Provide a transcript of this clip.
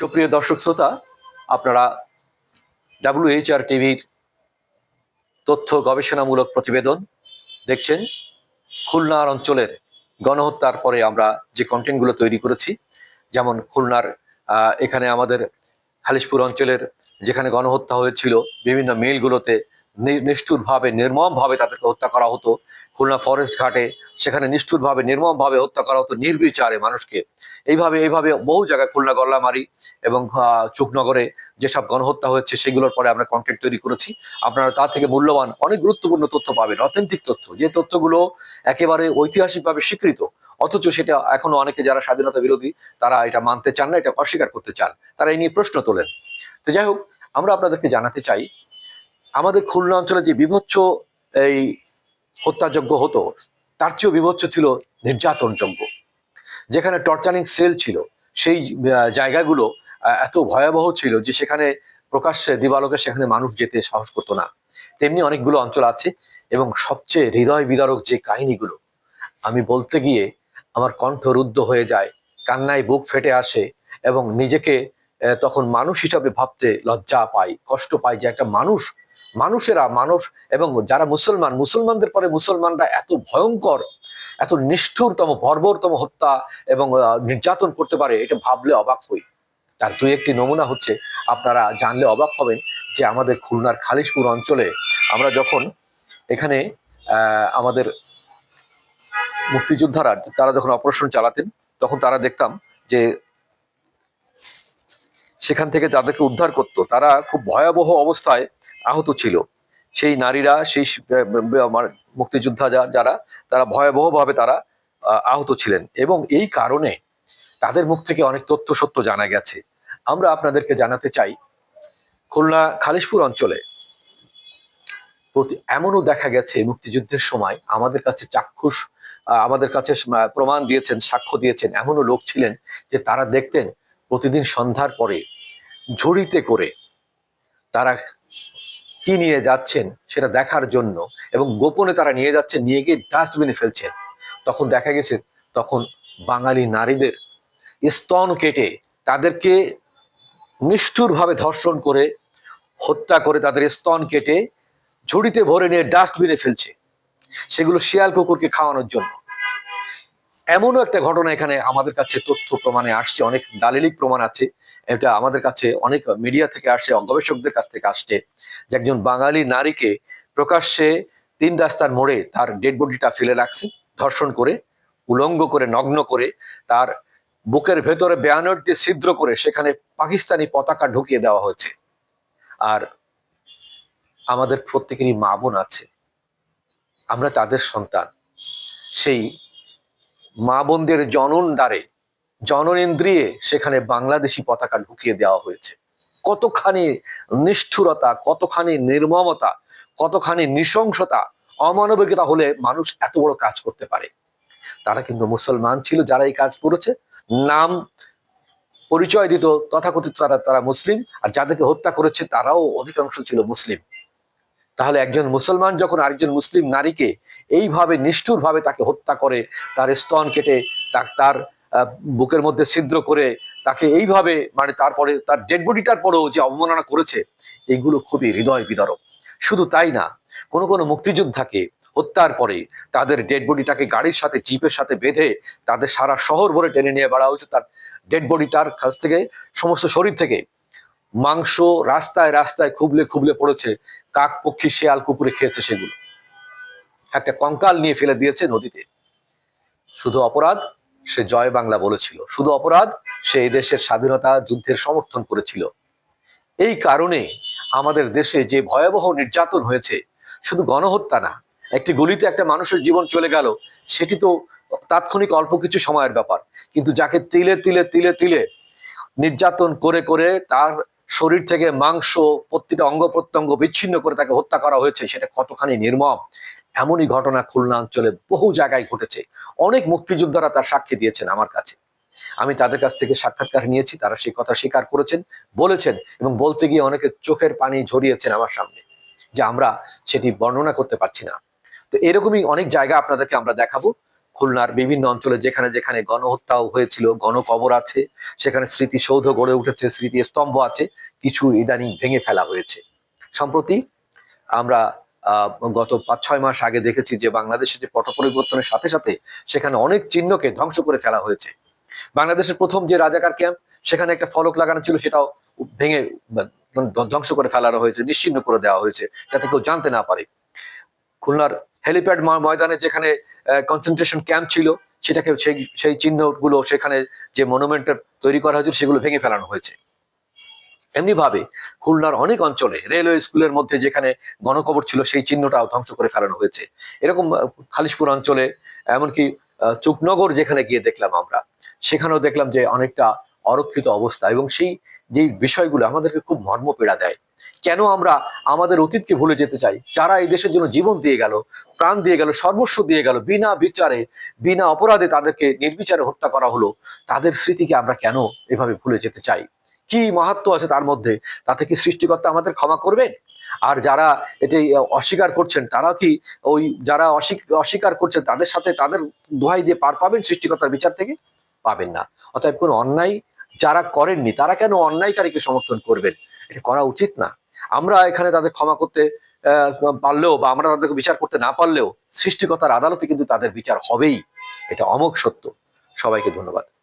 সুপ্রিয় দর্শক শ্রোতা, আপনারা ডাব্লিউএইচআর টিভির তথ্য গবেষণামূলক প্রতিবেদন দেখছেন। খুলনার অঞ্চলের গণহত্যার পরে আমরা যে কন্টেন্টগুলো তৈরি করেছি, যেমন খুলনার এখানে আমাদের খালিশপুর অঞ্চলের যেখানে গণহত্যা হয়েছিল, বিভিন্ন মিলগুলোতে নিষ্ঠুরভাবে, নির্মমভাবে তাদেরকে হত্যা করা হতো। খুলনা ফরেস্ট ঘাটে সেখানে নিষ্ঠুরভাবে, নির্মমভাবে হত্যা করা হতো নির্বিচারে মানুষকে। এইভাবে এইভাবে বহু জায়গায় খুলনা গল্লামারি এবং চুকনগরে যেসব গণহত্যা হয়েছে সেগুলোর পরে আমরা কন্টেন্ট তৈরি করেছি। আপনারা তার থেকে মূল্যবান অনেক গুরুত্বপূর্ণ তথ্য পাবেন অথেন্টিক তথ্য। যে তথ্যগুলো একেবারে ঐতিহাসিকভাবে স্বীকৃত, অথচ সেটা এখনও অনেকে যারা স্বাধীনতা বিরোধী, তারা এটা মানতে চান না, এটা অস্বীকার করতে চান। তারা এই নিয়ে প্রশ্ন তোলেন। তো যাই হোক, আমরা আপনাদেরকে জানাতে চাই আমাদের খুলনা অঞ্চলে যে বিভৎস এই হত্যাযজ্ঞ হতো, তার চেয়েও বিভৎস ছিল নির্যাতনযজ্ঞ যেখানে টর্চারিং সেল ছিল, সেই জায়গাগুলো এত ভয়াবহ ছিল যে সেখানে প্রকাশ্যে দিবালোকে সেখানে মানুষ যেতে সাহস করতো না। তেমনি অনেকগুলো অঞ্চল আছে এবং সবচেয়ে হৃদয় বিদারক যে কাহিনীগুলো, আমি বলতে গিয়ে আমার কণ্ঠ রুদ্ধ হয়ে যায়, কান্নায় বুক ফেটে আসে এবং নিজেকে তখন মানুষ হিসাবে ভাবতে লজ্জা পাই, কষ্ট পাই যে একটা মানুষ মানুষেরা, মানুষ এবং যারা মুসলমান, মুসলমানদের পরে মুসলমানরা এত ভয়ঙ্কর, এত নিষ্ঠুরতম বর্বরতম হত্যা এবং নির্যাতন করতে পারে, এটা ভাবলে অবাক হই। তার দুই একটি নমুনা হচ্ছে, আপনারা জানলে অবাক হবেন যে আমাদের খুলনার খালিশপুর অঞ্চলে আমরা যখন এখানে আমাদের মুক্তিযোদ্ধারা তারা যখন অপারেশন চালাতেন, তখন তারা দেখতাম যে সেখান থেকে তাদেরকে উদ্ধার করত। তারা খুব ভয়াবহ অবস্থায় আহত ছিল। সেই নারীরা, সেই মুক্তিযোদ্ধা যারা, তারা ভয়াবহভাবে তারা আহত ছিলেন। এবং এই কারণে তাদের মুখ থেকে অনেক তথ্য সত্য জানা গেছে। আমরা আপনাদেরকে জানাতে চাই, খুলনা খালিশপুর অঞ্চলে প্রতি- এমনও দেখা গেছে মুক্তিযুদ্ধের সময় আমাদের কাছে চাক্ষুষ আমাদের কাছে প্রমাণ দিয়েছেন, সাক্ষ্য দিয়েছেন। এমনও লোক ছিলেন যে তারা দেখতেন প্রতিদিন সন্ধ্যার পরে ঝুড়িতে করে তারা কি নিয়ে যাচ্ছেন সেটা দেখার জন্য এবং গোপনে তারা নিয়ে যাচ্ছেন নিয়ে গিয়ে ডাস্টবিনে ফেলছেন। তখন দেখা গেছে, তখন বাঙালি নারীদের স্তন কেটে তাদেরকে নিষ্ঠুরভাবে ধর্ষণ করে, হত্যা করে তাদের স্তন কেটে ঝুড়িতে ভরে নিয়ে ডাস্টবিনে ফেলছে। সেগুলো শিয়াল কুকুরকে খাওয়ানোর জন্য। এমনও একটা ঘটনা এখানে আমাদের কাছে তথ্য প্রমাণে আসছে, অনেক দালিলিক প্রমাণ আছে। এটা আমাদের কাছে অনেক মিডিয়া থেকে আসছে গবেষকদের কাছ থেকে আসছে যে একজন বাঙালি নারীকে প্রকাশ্যে তিন রাস্তার মোড়ে তার ডেড বডিটা ফেলে রাখছে, ধর্ষণ করে, উলঙ্গ করে, নগ্ন করে, তার বুকের ভেতরে ব্যানার দিয়ে ছিদ্র করে সেখানে পাকিস্তানি পতাকা ঢুকিয়ে দেওয়া হয়েছে। আর আমাদের প্রত্যেকেরই মা বোন আছে, আমরা তাদের সন্তান। সেই মা বোনদের জনন দ্বারে জননেন্দ্রিয়ে সেখানে বাংলাদেশি পতাকা ঢুকিয়ে দেওয়া হয়েছে। কতখানি নিষ্ঠুরতা, কতখানি নির্মমতা, কতখানি নৃশংসতা, অমানবিকতা হলে মানুষ এত বড় কাজ করতে পারে। তারা কিন্তু মুসলমান ছিল, যারা এই কাজ করেছে। নাম পরিচয় দিত, তথাকথিত তারা তারা মুসলিম। আর যাদেরকে হত্যা করেছে, তারাও অধিকাংশ ছিল মুসলিম। তাহলে একজন মুসলমান যখন আরেকজন মুসলিম নারীকে এইভাবে নিষ্ঠুরভাবে তাকে হত্যা করে, তার স্তন কেটে, তার বুকের মধ্যে ছিদ্র করে তাকে এইভাবে মানে তারপরে তার ডেড বডিটার পরেও যে অবমাননা করেছে এইগুলো খুবই হৃদয় বিদারক। শুধু তাই না, কোনো কোনো মুক্তিযোদ্ধাকে হত্যার পরে তাদের ডেড বডিটাকে গাড়ির সাথে জিপের সাথে বেঁধে তাদের সারা শহর ভরে টেনে নিয়ে বেড়া হয়েছে তার ডেড বডিটার কাছ থেকে, সমস্ত শরীর থেকে। মাংস রাস্তায় রাস্তায় খুবলে খুবলে পড়েছে কাক পক্ষী শেয়াল কুকুরে খেয়েছে সেগুলো। একটা কঙ্কাল নিয়ে ফেলে দিয়েছে নদীতে। শুধু অপরাধ, সে জয় বাংলা বলেছিল। শুধু অপরাধ, সে এই দেশের স্বাধীনতা যুদ্ধের সমর্থন করেছিল। এই কারণে আমাদের দেশে যে ভয়াবহ নির্যাতন হয়েছে, শুধু গণহত্যা না, একটি গলিতে একটা মানুষের জীবন চলে গেল, সেটি তো তাৎক্ষণিক অল্প কিছু সময়ের ব্যাপার। কিন্তু যাকে তিলে তিলে তিলে তিলে নির্যাতন করে করে তার শরীর থেকে মাংস, প্রতিটা অঙ্গ প্রত্যঙ্গ বিচ্ছিন্ন করে তাকে হত্যা করা হয়েছে, সেটা কতখানি নির্মম? এমনই ঘটনা খুলনা অঞ্চলে বহু জায়গায় ঘটেছে। অনেক মুক্তিযোদ্ধারা তার সাক্ষী দিয়েছেন আমার কাছে। আমি তাদের কাছ থেকে সাক্ষাৎকার নিয়েছি, তারা সেই কথা স্বীকার করেছেন, বলেছেন এবং বলতে গিয়ে অনেকে চোখের পানি ঝরিয়েছেন আমার সামনে যে আমরা সেটি বর্ণনা করতে পারছি না। তো এরকমই অনেক জায়গা আপনাদেরকে আমরা দেখাবো। খুলনার বিভিন্ন অঞ্চলে যেখানে যেখানে গণহত্যাও হয়েছিল, গণকবর আছে, সেখানে স্মৃতিসৌধ গড়ে উঠেছে, স্মৃতিস্তম্ভ আছে, কিছু ইদানিং ভেঙে ফেলা হয়েছে। সম্প্রতি আমরা গত পাঁচ ছয় মাস আগে দেখেছি যে বাংলাদেশে যে পট পরিবর্তনের সাথে সাথে সেখানে অনেক চিহ্নকে ধ্বংস করে ফেলা হয়েছে। বাংলাদেশের প্রথম যে রাজাকার ক্যাম্প, সেখানে একটা ফলক লাগানো ছিল, সেটাও ভেঙে বা ধ্বংস করে ফেলানো হয়েছে, নিশ্চিহ্ন করে দেওয়া হয়েছে, যাতে কেউ জানতে না পারে। খুলনার হেলিপ্যাড ময়দানে যেখানে কনসেন্ট্রেশন ক্যাম্প ছিল, সেটাকে সেই সেই চিহ্নগুলো সেখানে যে মনুমেন্টের তৈরি করা হয়েছিল, সেগুলো ভেঙে ফেলানো হয়েছে। এমনি ভাবে খুলনার অনেক অঞ্চলে রেলওয়ে স্কুলের মধ্যে যেখানে গণকবর ছিল, সেই চিহ্নটাও ধ্বংস করে ফেলানো হয়েছে। এরকম খালিশপুর অঞ্চলে, এমনকি চুকনগর যেখানে গিয়ে দেখলাম আমরা, সেখানেও দেখলাম যে অনেকটা অরক্ষিত অবস্থা এবং সেই যে বিষয়গুলো আমাদেরকে খুব মর্মপীড়া দেয়। কেন আমরা আমাদের অতীতকে ভুলে যেতে চাই? যারা এই দেশের জন্য জীবন দিয়ে গেল, প্রাণ দিয়ে গেল, সর্বস্ব দিয়ে গেল, বিনা বিচারে, বিনা অপরাধে তাদেরকে নির্বিচারে হত্যা করা হলো, তাদের স্মৃতিকে আমরা কেন এভাবে ভুলে যেতে চাই? কি মাহাত্ম আছে তার মধ্যে? তাতে কি সৃষ্টিকর্তা আমাদের ক্ষমা করবেন? আর যারা এটি অস্বীকার করছেন, তারা কি ওই যারা অস্বীক- অস্বীকার করছেন, তাদের সাথে তাদের দোহাই দিয়ে পার পাবেন সৃষ্টিকর্তার বিচার থেকে? পাবেন না। অতএব কোনো অন্যায় যারা করেননি, তারা কেন অন্যায়কারীকে সমর্থন করবেন? এটা করা উচিত না। আমরা এখানে তাদের ক্ষমা করতে পারলেও বা আমরা তাদেরকে বিচার করতে না পারলেও সৃষ্টিকর্তার আদালতে কিন্তু তাদের বিচার হবেই। এটা অমোঘ সত্য। সবাইকে ধন্যবাদ।